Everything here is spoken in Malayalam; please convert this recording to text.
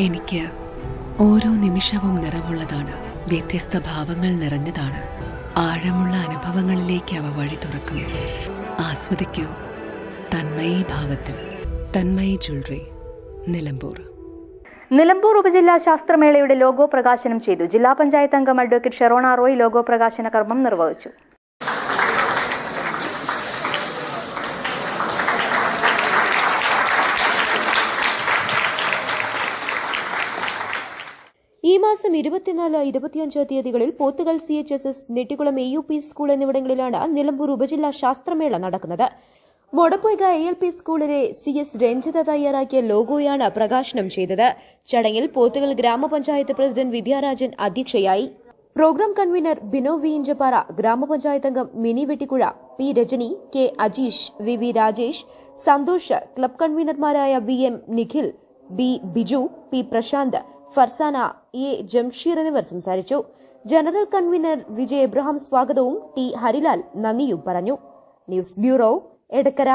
എനിക്ക് ഓരോ നിമിഷവും നിറവുള്ളതാണ്. വ്യത്യസ്ത ഭാവങ്ങൾ നിറഞ്ഞതാണ്. ആഴമുള്ള അനുഭവങ്ങളിലേക്ക് അവ വഴി തുറക്കുന്നു. ആസ്വദിക്കൂ. തന്മയി ഭാവത്തിൽ. തന്മയി ജ്വല്ലറി. നിലമ്പൂർ. നിലമ്പൂർ ഉപജില്ലാ ശാസ്ത്രമേളയുടെ ലോഗോ പ്രകാശനം ചെയ്തു. ജില്ലാ പഞ്ചായത്ത് അംഗം അഡ്വക്കേറ്റ് ഷെറോണ റോയ് ലോഗോ പ്രകാശന കർമ്മം നിർവഹിച്ചു. ഈ മാസം ഇരുപത്തിനാല് ഇരുപത്തിയഞ്ച് തീയതികളിൽ പോത്തുകൾ C H S S Nettikkulam A U P school എന്നിവിടങ്ങളിലാണ് നിലമ്പൂർ ഉപജില്ലാ ശാസ്ത്രമേള നടക്കുന്നത്. മൊടപ്പൊയ്ക എ എൽ പി സ്കൂളിലെ സി എസ് രഞ്ജിത തയ്യാറാക്കിയ ലോഗോയാണ് പ്രകാശനം ചെയ്തത്. ചടങ്ങിൽ പോത്തുകൾ ഗ്രാമപഞ്ചായത്ത് പ്രസിഡന്റ് വിദ്യാരാജൻ അധ്യക്ഷയായി. Programme convener Bino V. Inchappara ഗ്രാമപഞ്ചായത്ത് അംഗം Mini Vettikkuzha P. Rajani K. Ajeesh V. V. Rajesh Santhosh club കൺവീനർമാരായ V. M. Nikhil B. Biju P. Prashanth Farsana A Jamsheer എന്നിവർ സംസാരിച്ചു. ജനറൽ കൺവീനർ വിജയ് എബ്രഹാം സ്വാഗതവും ടി ഹരിലാൽ നന്ദിയും പറഞ്ഞു. News bureau Edakkara.